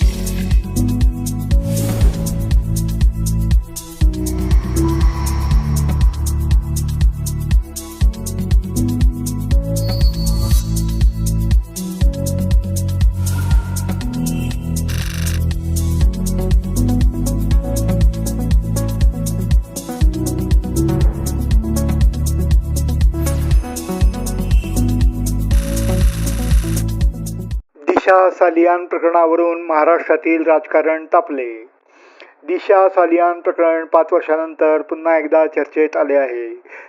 Yeah. दिशा सालियान प्रकरणावरून महाराष्ट्रातील राजकारण तापले. दिशा सालियान प्रकरण पाच वर्षानंतर पुन्हा एकदा चर्चेत आले आहे.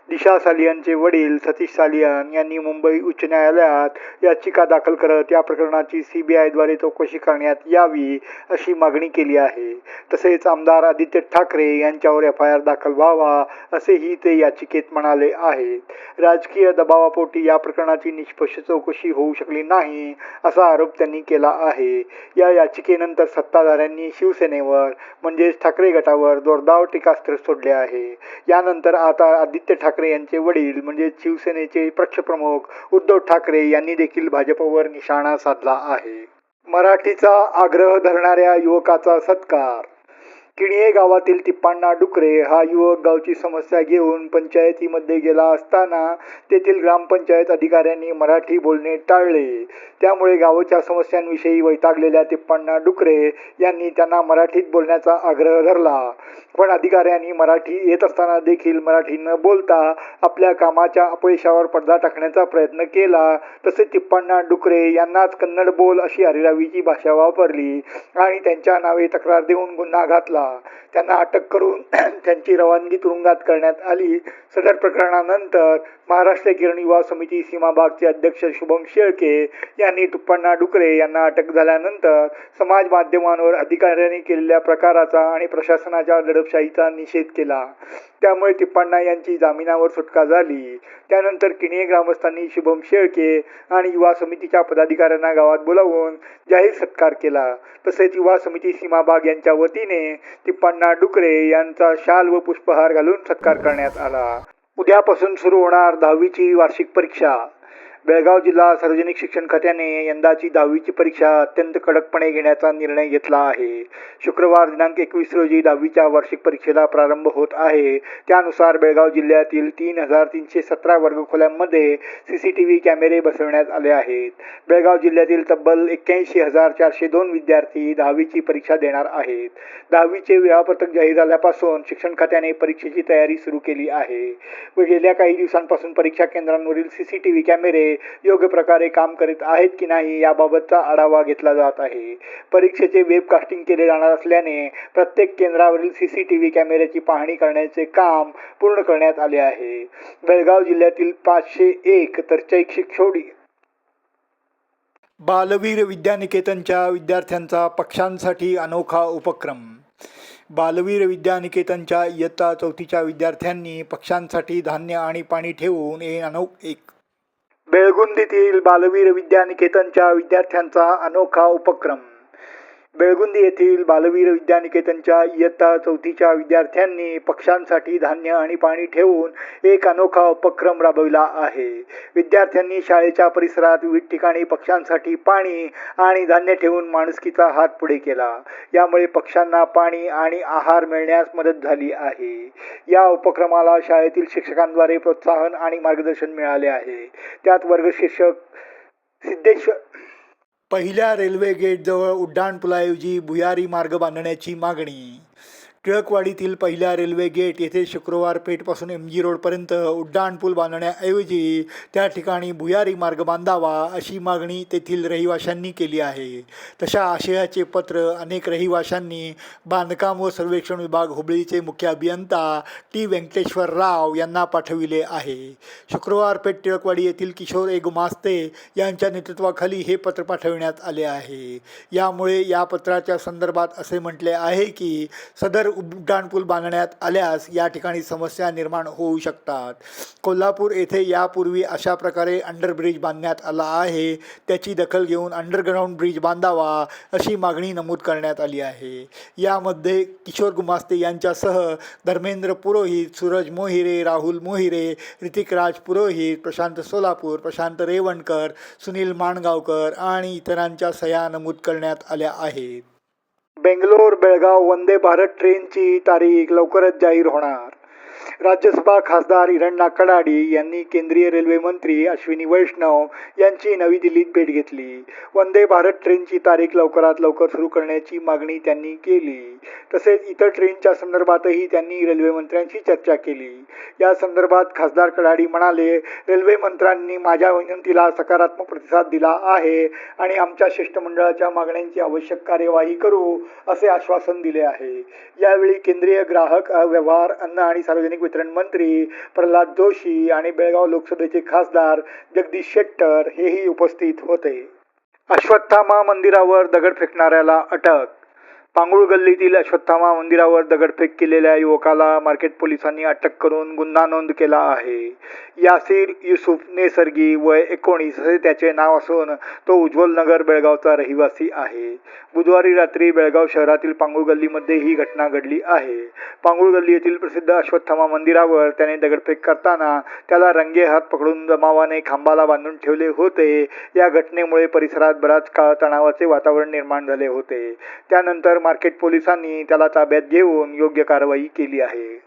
दिशा सालियानचे वडील सतीश सालियान यांनी मुंबई उच्च न्यायालयात याचिका दाखल करत या प्रकरणाची सी बी आयद्वारे चौकशी करण्यात यावी अशी मागणी केली आहे. तसेच आमदार आदित्य ठाकरे यांच्यावर एफ आय आर दाखल व्हावा असेही ते याचिकेत म्हणाले आहेत. राजकीय दबावापोटी या प्रकरणाची निष्पक्ष चौकशी होऊ शकली नाही असा आरोप त्यांनी केला आहे. या याचिकेनंतर सत्ताधाऱ्यांनी शिवसेनेवर म्हणजेच ठाकरे गटावर जोरदार टीकास्त्र सोडले आहे. यानंतर आता आदित्य ठाकरे यांचे वडील म्हणजेच शिवसेनेचे पक्षप्रमुख उद्धव ठाकरे यांनी देखील भाजपवर निशाणा साधला आहे. मराठीचा आग्रह धरणाऱ्या युवकाचा सत्कार किणिये गावातील तिप्पाण्णा डुकरे हा युवक गावची समस्या घेऊन पंचायतीमध्ये गेला असताना तेथील ग्रामपंचायत अधिकाऱ्यांनी मराठी बोलणे टाळले. त्यामुळे गावच्या समस्यांविषयी वैतागलेल्या तिप्पाण्णा डुकरे यांनी त्यांना मराठीत बोलण्याचा आग्रह धरला. पण अधिकाऱ्यांनी मराठी येत असताना देखील मराठी न बोलता आपल्या कामाच्या अपयशावर पडदा टाकण्याचा प्रयत्न केला. तसे तिप्पण्णा डुकरे यांनाच कन्नड बोल अशी हरिरावीची भाषा वापरली आणि त्यांच्या नावे तक्रार देऊन गुन्हा घातला. त्यांना अटक करून त्यांची रवानगी तुरुंगात करण्यात आली. सदर प्रकरणानंतर महाराष्ट्र किरण युवा समिती सीमाबागचे अध्यक्ष शुभम शेळके यांनी तुप्पण्णा डुकरे यांना अटक झाल्यानंतर समाज माध्यमांवर अधिकाऱ्यांनी केलेल्या प्रकाराचा आणि प्रशासनाच्या दडपशाहीचा निषेध केला. त्यामुळे टिप्पाण्णा यांची जामिनावर सुटका झाली. त्यानंतर किणे ग्रामस्थांनी शुभम शेळके आणि युवा समितीच्या पदाधिकाऱ्यांना गावात बोलावून जाहीर सत्कार केला. तसेच युवा समिती सीमा बाग यांच्या वतीने टिप्पाण्णा डुकरे यांचा शाल व पुष्पहार घालून सत्कार करण्यात आला. उद्यापासून सुरू होणार दहावीची वार्षिक परीक्षा. बेळगाव जिल्हा सार्वजनिक शिक्षण खात्याने यंदाची दहावीची परीक्षा अत्यंत कडकपणे घेण्याचा निर्णय घेतला आहे. शुक्रवार दिनांक एकवीस रोजी दहावीच्या वार्षिक परीक्षेला प्रारंभ होत आहे. त्यानुसार बेळगाव जिल्ह्यातील तीन हजार तीनशे सतरा वर्गखोल्यांमध्ये सी सी टी व्ही कॅमेरे बसवण्यात आले आहेत. बेळगाव जिल्ह्यातील तब्बल एक्क्याऐंशी हजार चारशे दोन विद्यार्थी दहावीची परीक्षा देणार आहेत. दहावीचे वेळापत्रक जाहीर झाल्यापासून शिक्षण खात्याने परीक्षेची तयारी सुरू केली आहे. व गेल्या काही दिवसांपासून परीक्षा केंद्रांवरील सी सी टी व्ही कॅमेरे योग्य प्रकारे काम करीत आहेत की नाही याबाबतचा आढावा घेतला जात आहे. परीक्षेचे वेबकास्टिंग केले जाणार असल्याने प्रत्येक केंद्रावरील सी सी टी व्ही कॅमेऱ्याची पाहणी करण्याचे काम पूर्ण करण्यात आले आहे. बेळगाव जिल्ह्यातील पाचशे एक तर शैक्षिक छोडी बालवीर विद्यानिकेतनच्या विद्यार्थ्यांचा पक्षांसाठी अनोखा उपक्रम. बालवीर विद्यानिकेतनच्या इयत्ता चौथीच्या विद्यार्थ्यांनी पक्षांसाठी धान्य आणि पाणी ठेवून हे अनोख एक बेळगुंदीतील बालवीर विद्यानिकेतनच्या विद्यार्थ्यांचा अनोखा उपक्रम. बेळगुंदी येथील बालवीर विद्यानिकेतनच्या इयत्ता चौथीच्या विद्यार्थ्यांनी पक्ष्यांसाठी धान्य आणि पाणी ठेवून एक अनोखा उपक्रम राबविला आहे. विद्यार्थ्यांनी शाळेच्या परिसरात विविध ठिकाणी पक्ष्यांसाठी पाणी आणि धान्य ठेवून माणुसकीचा हात पुढे केला. यामुळे पक्ष्यांना पाणी आणि आहार मिळण्यास मदत झाली आहे. या उपक्रमाला शाळेतील शिक्षकांद्वारे प्रोत्साहन आणि मार्गदर्शन मिळाले आहे. त्यात वर्ग शिक्षक सिद्धेश्वर पहिल्या रेल्वे गेटजवळ उड्डाणपुलाऐवजी भुयारी मार्ग बांधण्याची मागणी. टिळकवाडीतील पहिल्या रेल्वे गेट येथे शुक्रवार पेठपासून एम जी रोडपर्यंत उड्डाणपूल बांधण्याऐवजी त्या ठिकाणी भुयारी मार्ग बांधावा अशी मागणी तेथील रहिवाशांनी केली आहे. तशा आशयाचे पत्र अनेक रहिवाशांनी बांधकाम व सर्वेक्षण विभाग हुबळीचे मुख्य अभियंता टी व्यंकटेश्वर राव यांना पाठविले आहे. शुक्रवार पेठ टिळकवाडी येथील किशोर एगुमास्ते यांच्या नेतृत्वाखाली हे पत्र पाठविण्यात आले आहे. यामुळे या पत्राच्या संदर्भात असे म्हटले आहे की सदर उड्डाणपूल बांधण्यात आल्यास या ठिकाणी समस्या निर्माण होऊ शकतात. कोल्हापूर येथे यापूर्वी अशा प्रकारे अंडरब्रिज बांधण्यात आला आहे. त्याची दखल घेऊन अंडरग्राऊंड ब्रिज बांधावा अशी मागणी नमूद करण्यात आली आहे. यामध्ये किशोर गुमास्ते यांच्यासह धर्मेंद्र पुरोहित सूरज मोहिरे राहुल मोहिरे ऋतिक राज पुरोहित प्रशांत सोलापूर प्रशांत रेवणकर सुनील माणगावकर आणि इतरांच्या सह्या नमूद करण्यात आल्या आहेत. बेंगलोर बेळगाव वंदे भारत ट्रेनची तारीख लवकरच जाहीर होणार. राज्यसभा खासदार हिरण्णा कडाडी यांनी केंद्रीय रेल्वे मंत्री अश्विनी वैष्णव यांची नवी दिल्लीत भेट घेतली. वंदे भारत ट्रेनची तारीख लवकरात लवकर सुरू करण्याची मागणी त्यांनी केली. तसेच इतर ट्रेनच्या संदर्भातही त्यांनी रेल्वे मंत्र्यांशी चर्चा केली. या संदर्भात खासदार कडाडी म्हणाले रेल्वे मंत्र्यांनी माझ्या विनंतीला सकारात्मक प्रतिसाद दिला आहे आणि आमच्या शिष्टमंडळाच्या मागण्यांची आवश्यक कार्यवाही करू असे आश्वासन दिले आहे. यावेळी केंद्रीय ग्राहक व्यवहार अन्न आणि सार्वजनिक वितरण मंत्री प्रल्हाद जोशी आणि बेळगाव लोकसभेचे खासदार जगदीश शेट्टर हेही उपस्थित होते. अश्वत्थामा मंदिरावर दगड फेकणाऱ्याला अटक पांगुळ गल्लीतील अश्वत्थामा मंदिरावर दगडफेक केलेल्या युवकाला मार्केट पोलिसांनी अटक करून गुन्हा नोंद केला आहे. यासीर युसुफ नेसर्गी वय एकोणीस असे त्याचे नाव असून तो उज्ज्वल नगर बेळगावचा रहिवासी आहे. बुधवारी रात्री बेळगाव शहरातील पांगुळ गल्लीमध्ये ही घटना घडली आहे. पांगुळ गल्ली येथील प्रसिद्ध अश्वत्थामा मंदिरावर त्याने दगडफेक करताना त्याला रंगे हात पकडून जमावाने खांबाला बांधून ठेवले होते. या घटनेमुळे परिसरात बराच काळ तणावाचे वातावरण निर्माण झाले होते. त्यानंतर मार्केट पोलिसांनी त्याला ताब्यात घेऊन योग्य कारवाई केली आहे.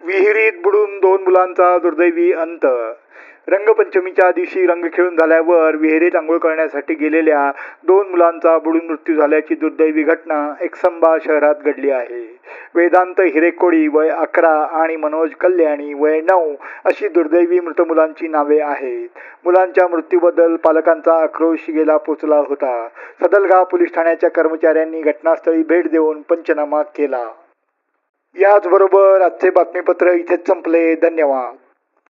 विहिरीत बुडून दोन मुलांचा दुर्दैवी अंत रंगपंचमीच्या दिवशी रंग खेळून झाल्यावर विहिरीत आंघोळ करण्यासाठी गेलेल्या दोन मुलांचा बुडून मृत्यू झाल्याची दुर्दैवी घटना एकसंबा शहरात घडली आहे. वेदांत हिरेकोडी वय अकरा आणि मनोज कल्याणी वय नऊ अशी दुर्दैवी मृत मुलांची नावे आहेत. मुलांच्या मृत्यूबद्दल पालकांचा आक्रोश गेला पोचला होता. सदलगाव पोलीस ठाण्याच्या कर्मचाऱ्यांनी घटनास्थळी भेट देऊन पंचनामा केला. याचबरोबर आजचे बातमीपत्र इथेच संपले. धन्यवाद.